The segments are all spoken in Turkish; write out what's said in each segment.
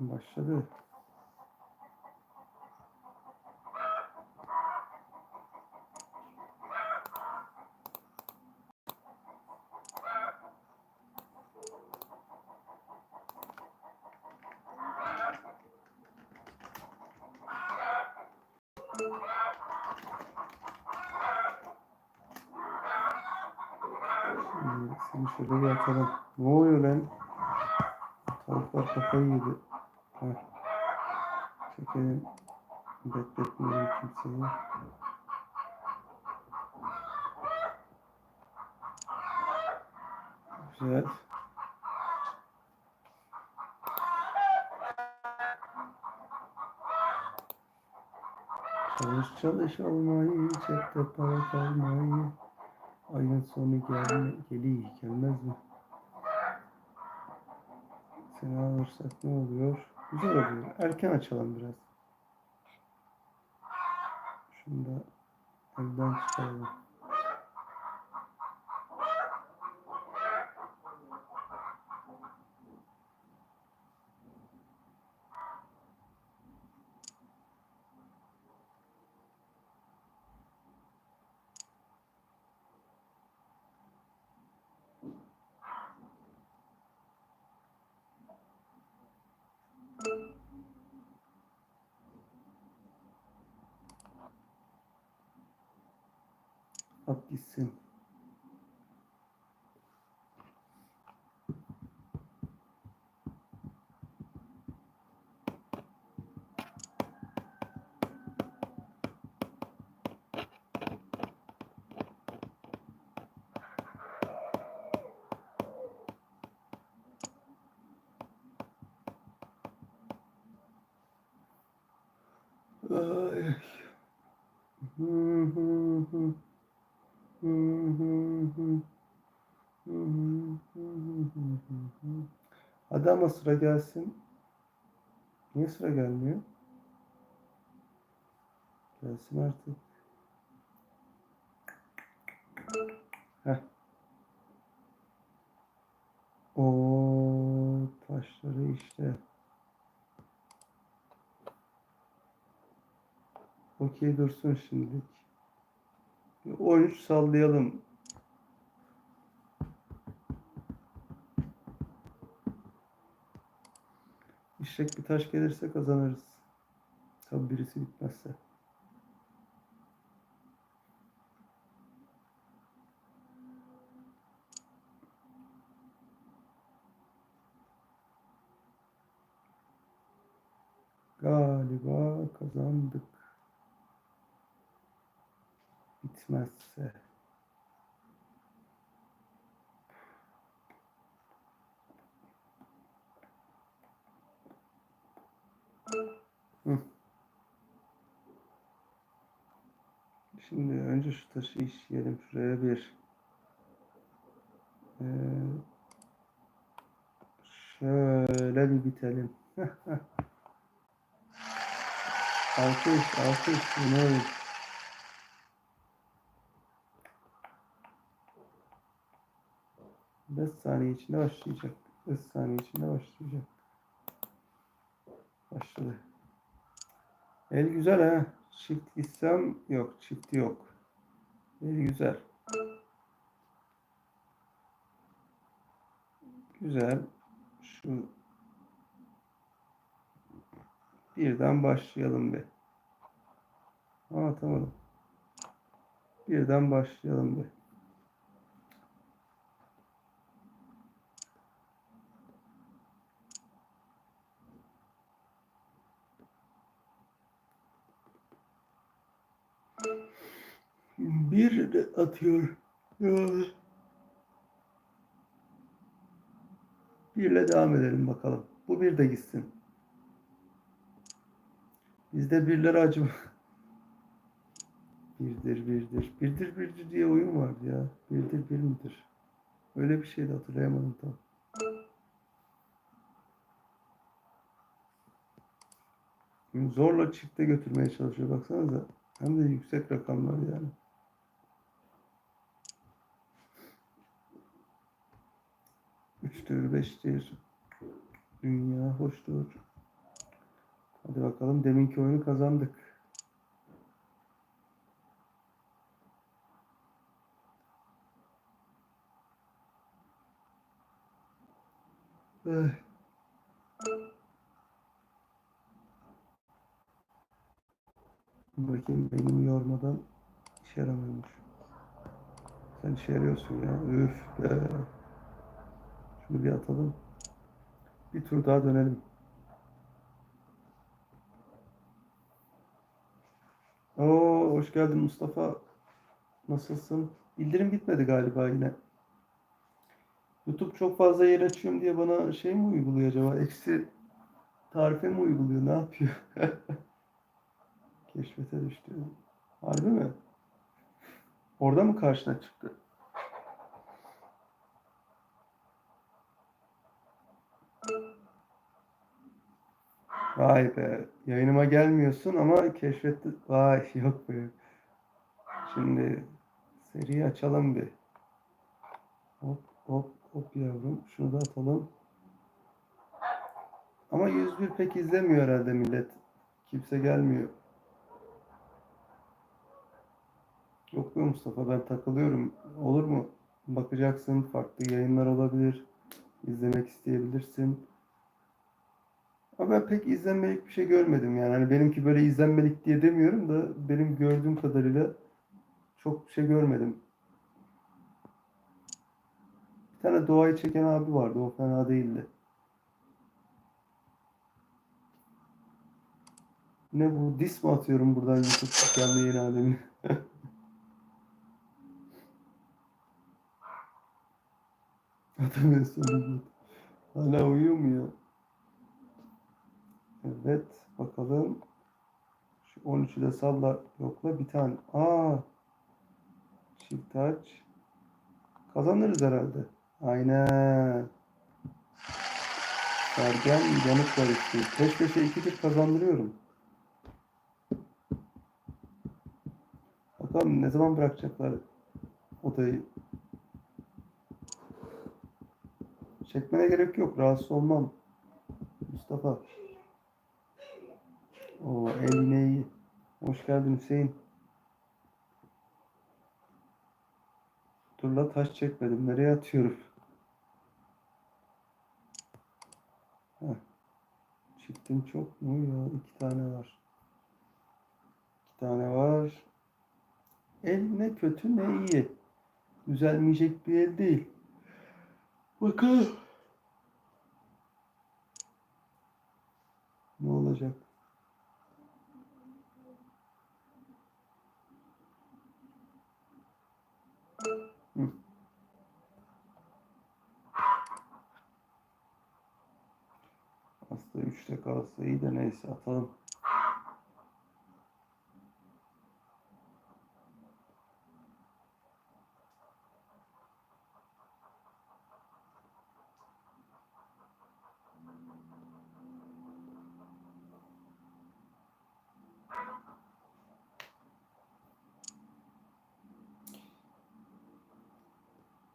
Başladı. Şöyle bir atalım. Ne oluyor lan? Tavuklar kafayı yedi. Heh. Çekelim. Bekletmeyelim kimseyi. Güzel. Çalış çalış almayı, cepte para kalmayı. Ayın sonu gelme, geliyor, gelmez mi? Seni alırsak ne oluyor? Güzel oluyor. Erken açalım biraz. Şunu da elden çıkaralım. At gitsin. Ama sıra gelsin. Niye sıra gelmiyor? Gelsin artık. Heh. O taşları işte. Okey dursun şimdilik. Bir 13 sallayalım. İşlek bir taş gelirse kazanırız. Tabi birisi bitmezse. Galiba kazandık. Bitmezse. Şimdi önce şu taşı işleyelim. Şuraya bir. Ee, şöyle bir bitelim. Alkış, alkış. Olur. Beş saniye içinde başlayacak. Beş saniye içinde başlayacak. Başladı. El güzel ha. Çift gitsem yok. Çifti yok. El güzel. Güzel. Şu birden başlayalım bir. Anlatamadım. Birden başlayalım bir. Bir de atıyor. Ya. Birle devam edelim bakalım. Bu bir de gitsin. Bizde birlere acım. Birdir, birdir. Birdir, birdir diye oyun vardı ya. Birdir, bir midir? Öyle bir şeydi hatırlayamadım tam. Zorla çifte götürmeye çalışıyor baksanıza. Hem de yüksek rakamlar yani. Üçtür, beştir. Dünya hoştur. Hadi bakalım deminki oyunu kazandık. Eh. Bakayım benim yormadan işe yaramıyormuş. Sen işe yarıyorsun ya. Üf be. Şunu bir atalım. Bir tur daha dönelim. Oo, hoş geldin Mustafa. Nasılsın? Bildirim gitmedi galiba yine. YouTube çok fazla yer açıyorum diye bana şey mi uyguluyor acaba? Eksi tarife mi uyguluyor? Ne yapıyor? Keşfete düştü. Harbi mi? Orada mı karşına çıktı? Vay be. Yayınıma gelmiyorsun ama keşfetti. Vay yok be. Şimdi seriyi açalım bir. Hop hop hop yavrum. Şunu da atalım. Ama 101 pek izlemiyor herhalde millet. Kimse gelmiyor. Yok be Mustafa ben takılıyorum. Olur mu? Bakacaksın. Farklı yayınlar olabilir. İzlemek isteyebilirsin. Ama ben pek izlenmelik bir şey görmedim yani. Hani benimki böyle izlenmelik diye demiyorum da benim gördüğüm kadarıyla çok şey görmedim. Bir tane doğayı çeken abi vardı. O fena değildi. Ne bu? Dis mi atıyorum buradan YouTube canlı yayın alemine? Atamıyorsun. Hala uyuyor mu ya? Evet. Bakalım. Şu 13'ü de salla. Yokla bir tane. Aa. Çift taç. Kazanırız herhalde. Aynen. Sergen yanık var işte. Peş peşe ikidir kazandırıyorum. Bakalım ne zaman bırakacaklar odayı. Çekmene gerek yok. Rahatsız olmam. Mustafa. O el iyi. Hoş geldin Hüseyin. Dur la taş çekmedim. Nereye atıyorum? Heh. Çiftim çok mu ya? İki tane var. İki tane var. El ne kötü ne iyi. Düzelmeyecek bir el değil. Bakalım. Kalsa iyi de neyse atalım.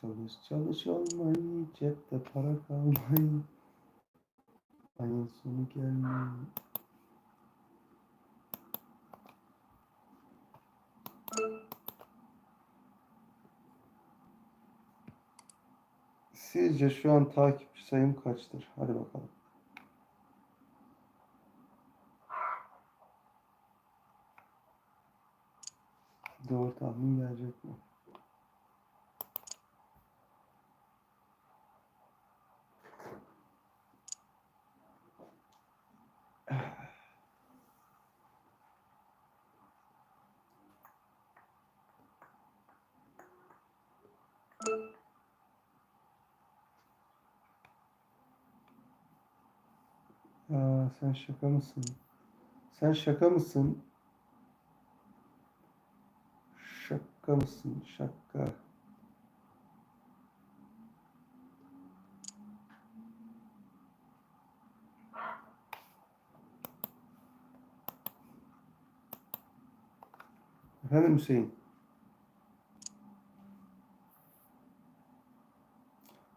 Çalış çalış olmayı cepte para kalmayı ayın sonu gelmiyor. Sizce şu an takipçi sayım kaçtır? Hadi bakalım. Doğru tahmin gelecek mi? Aa, sen şaka mısın? Sen şaka mısın? Şaka mısın? Şaka. Efendim Hüseyin.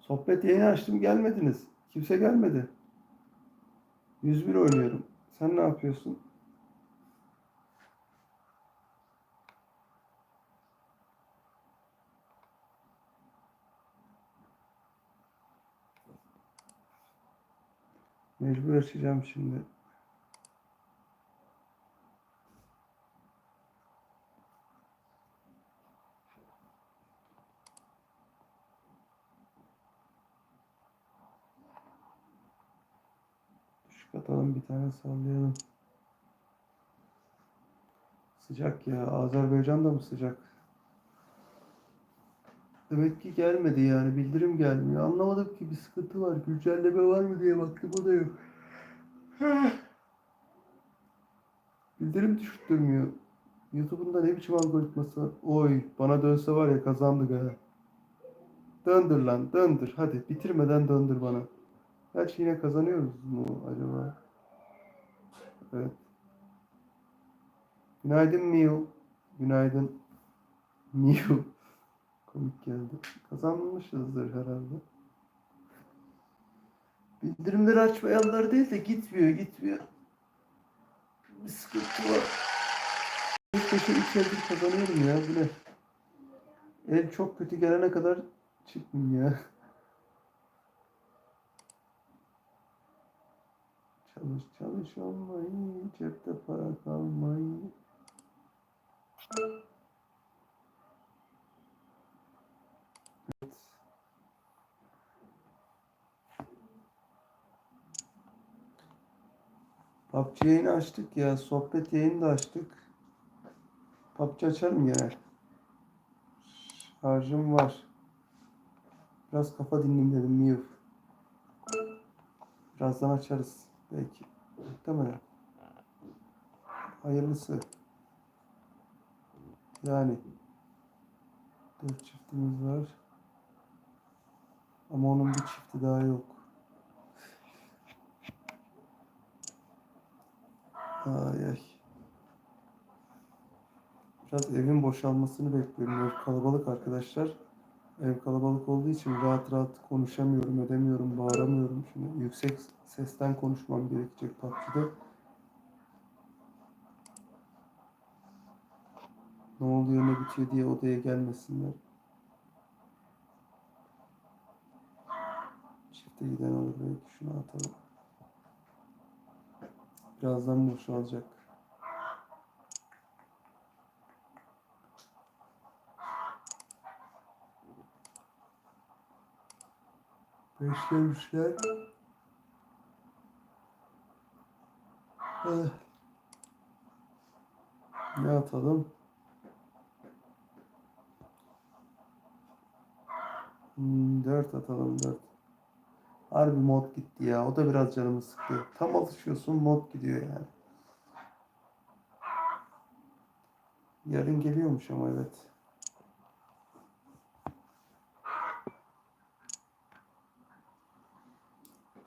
Sohbet yayını açtım gelmediniz. Kimse gelmedi. 101 oynuyorum. Sen ne yapıyorsun? Mecbur açacağım şimdi. Düşük atalım bir tane sallayalım. Sıcak ya. Azerbaycan da mı sıcak? Demek ki gelmedi yani. Bildirim gelmiyor. Anlamadım ki bir sıkıntı var. Güncelleme var mı diye baktım o da yok. Bildirim düşürtmüyor. YouTube'un da ne biçim algoritması var. Oy bana dönse var ya kazandık ha. Döndür lan döndür. Hadi bitirmeden döndür bana. Gerçi yine kazanıyoruz mu acaba? Evet. Günaydın Miu. Günaydın Miu. Komik geldi. Kazanmışızdır herhalde. Bildirimleri açmayanlar değil de gitmiyor gitmiyor. Bir sıkıntı var. Bir peşe eldir kazanıyorum ya bu ne? El çok kötü gelene kadar çıkmıyor ya. Çalış çalış olmayı, cepte para kalmayı. Evet. PUBG yayını açtık ya. Sohbet yayını da açtık. PUBG açarım genel. Şarjım var. Biraz kafa dinleyeyim dedim Miu. Birazdan açarız. Belki. Muhtemelen. Hayırlısı. Yani. Dört çiftimiz var. Ama onun bir çifti daha yok. Ay ay. Biraz evin boşalmasını bekliyorum. Kalabalık arkadaşlar. Ev kalabalık olduğu için rahat rahat konuşamıyorum, edemiyorum, bağıramıyorum. Şimdi yüksek sesten konuşmam gerekecek PUBG'de. Ne oluyor ne bitiyor diye odaya gelmesinler. Çifte giden olur belki şunu atalım. Birazdan boşalacak. Beşlemişler. Eh. Ne atalım? Hmm, dört atalım dört. Harbi mod gitti ya. O da biraz canımı sıktı. Tam alışıyorsun mod gidiyor yani. Yarın geliyormuş ama evet.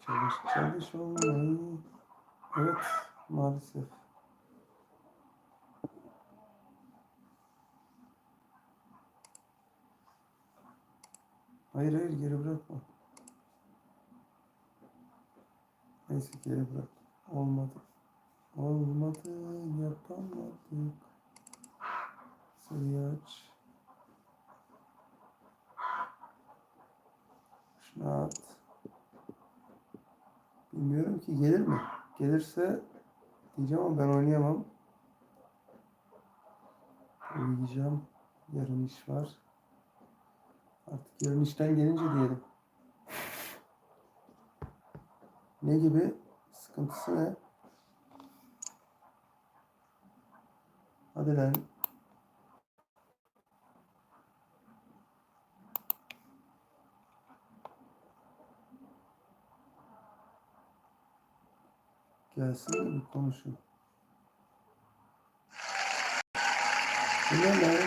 Çalış çalış. Evet maalesef. Hayır hayır geri bırakma. Neyse geri bırak. Olmadı. Olmadı yapamadık. Sayı aç. Şunu at. Bilmiyorum ki gelir mi? Gelirse diyeceğim ama ben oynayamam. Uyuyacağım. Yarın iş var. Artık yarın işten gelince diyelim. Ne gibi? Sıkıntısı ne? Hadi lan. Gelsin konuşun. Ne lan?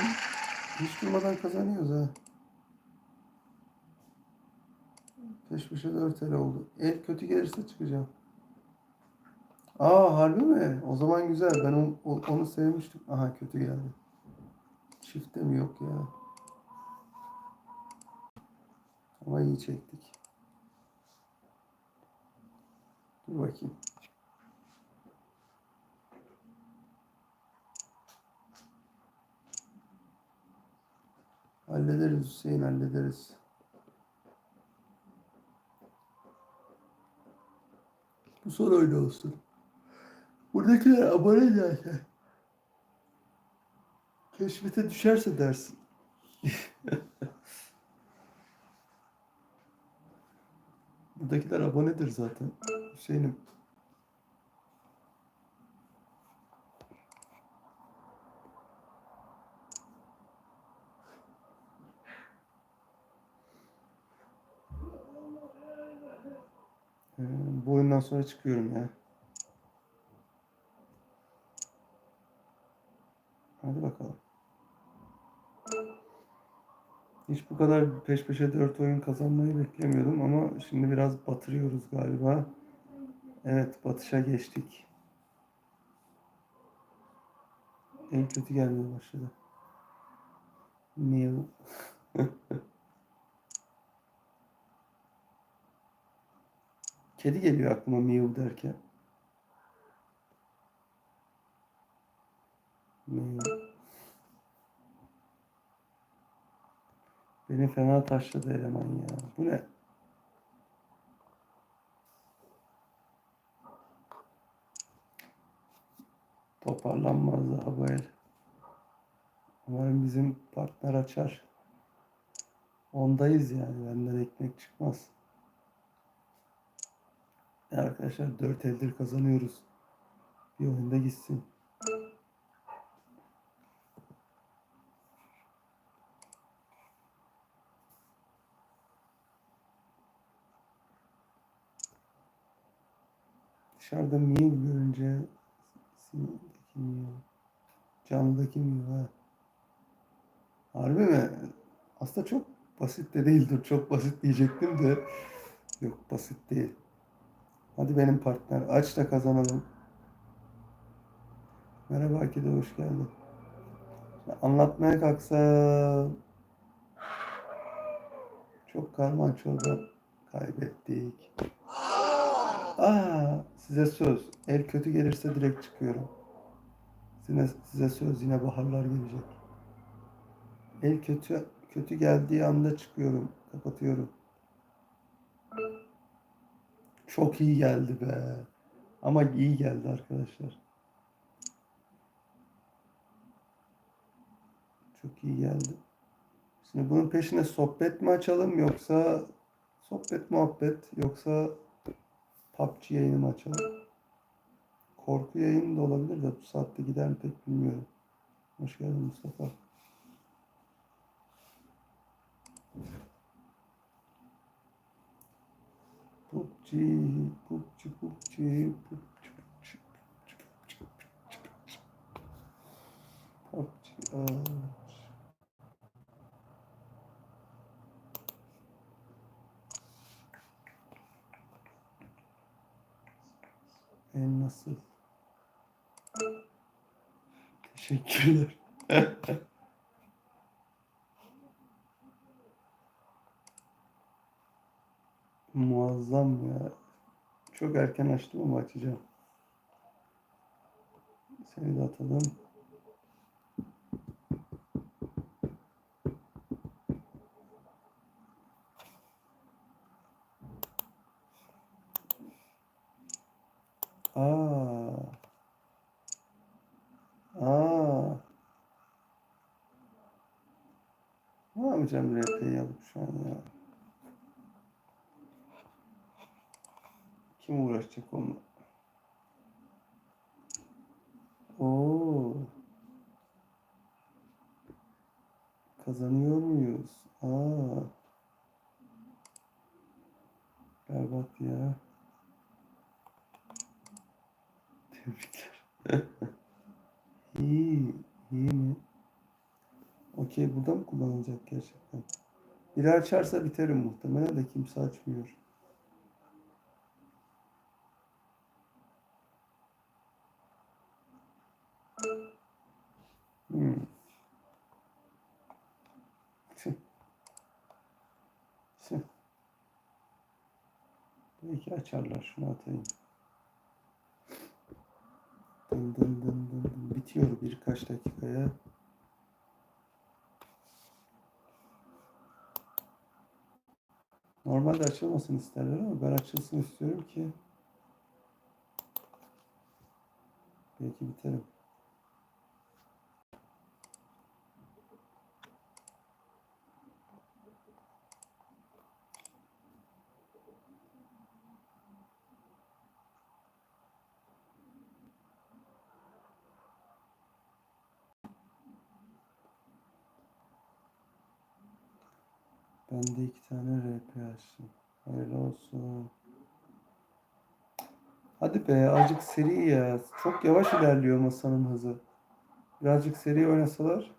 Hiç durmadan kazanıyoruz ha. Peş peşe 4 el oldu. El kötü gelirse çıkacağım. Aa harbi mi? O zaman güzel. Ben onu, onu sevmiştim. Aha kötü geldi. Çifte mi yok ya? Ama iyi çektik. Dur bakayım. Hallederiz Hüseyin hallederiz. Bu son oyun olsun. Buradakiler abone zaten. Keşfete düşerse dersin. Buradakiler abonedir zaten. Hüseyin'im. Bu oyundan sonra çıkıyorum ya. Hadi bakalım. Hiç bu kadar peş peşe dört oyun kazanmayı beklemiyordum ama şimdi biraz batırıyoruz galiba. Evet, batışa geçtik. En kötü gelmeye başladı. Niye? Kedi geliyor aklıma miyav derken. Miyav. Beni fena taşladı eleman ya. Bu ne? Toparlanmaz daha bu el. Umarım bizim partner açar. Ondayız yani. Benden ekmek çıkmaz. Ya arkadaşlar 4 eldir kazanıyoruz. Bir oyunda gitsin. Dışarıda Mew görünce sinirдeki Mew. Canlıdaki Mew ha. Harbi mi? Aslında çok basit de değildir. Çok basit diyecektim de. Yok basit değil. Hadi benim partner. Aç da kazanalım. Merhaba Akide hoş geldin. Anlatmaya kalksa çok karman çorba kaybettik. Aa, size söz. El kötü gelirse direkt çıkıyorum. Size, size söz yine baharlar gelecek. El kötü kötü geldiği anda çıkıyorum. Kapatıyorum. Çok iyi geldi be. Ama iyi geldi arkadaşlar. Çok iyi geldi. Şimdi bunun peşine sohbet mi açalım yoksa sohbet muhabbet yoksa PUBG yayını mı açalım? Korku yayını da olabilir de bu saatte gider mi pek bilmiyorum. Hoş geldin Mustafa. PUBG, PUBG, PUBG, PUBG, PUBG, PUBG, PUBG, En nasıl? Teşekkürler. Muazzam ya. Çok erken açtım ama açacağım. Seni de atalım. Aa. Aa. Ne yapacağım RP'yi alıp şu an ya? Kim uğraşacak onunla? Oo. Kazanıyor muyuz? Aa. Berbat ya. Tebrikler. İyi, iyi mi? Okey, burada mı kullanılacak gerçekten? Biri açarsa biterim muhtemelen de kimse açmıyor. Hmm. Tüh. Belki açarlar. Şunu atayım. Dın dın dın dın dın. Bitiyor birkaç dakikaya. Normalde açılmasın isterler ama ben açılsın istiyorum ki belki biterim. Ben de iki tane RP açtım. Hayırlı olsun. Hadi be azıcık seri ya. Çok yavaş ilerliyor masanın hızı. Birazcık seri oynasalar.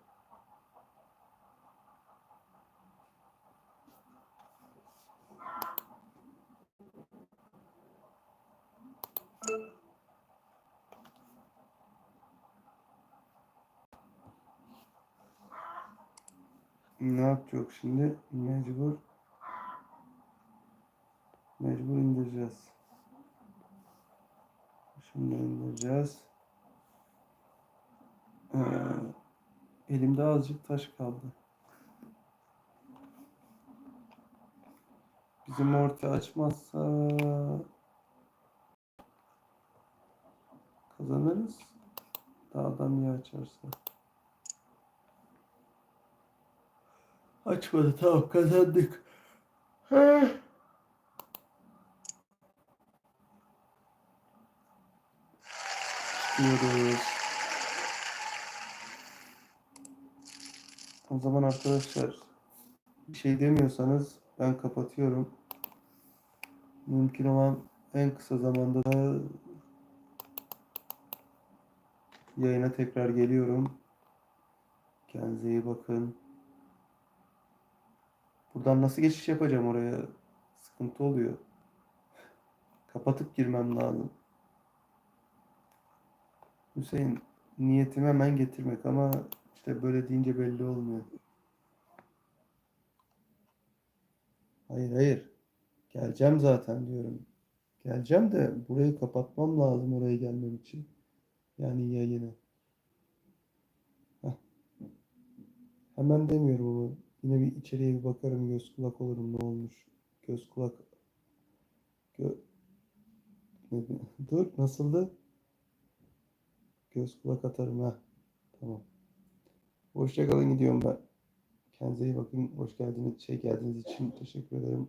Ne yapacak şimdi? Mecbur. Mecbur indireceğiz. Şimdi indireceğiz. Ee, elimde azıcık taş kaldı. Bizim orta açmazsa kazanırız. Dağdan iyi açarsa. Açmadı tamam kazandık. Çıkıyoruz. O zaman arkadaşlar bir şey demiyorsanız ben kapatıyorum. Mümkün olan en kısa zamanda da yayına tekrar geliyorum. Kendinize iyi bakın. Buradan nasıl geçiş yapacağım oraya? Sıkıntı oluyor. Kapatıp girmem lazım. Hüseyin niyetim hemen getirmek ama işte böyle deyince belli olmuyor. Hayır hayır. Geleceğim zaten diyorum. Geleceğim de burayı kapatmam lazım oraya gelmem için. Yani yayını. Heh. Hemen demiyorum ama yine bir içeriye bir bakarım göz kulak olurum ne olmuş. Göz kulak Gö... Dur nasıldı? Göz kulak atarım ha. Tamam. Hoşça kalın gidiyorum ben. Kendinize iyi bakın. Hoş geldiniz. Şey geldiğiniz için teşekkür ederim.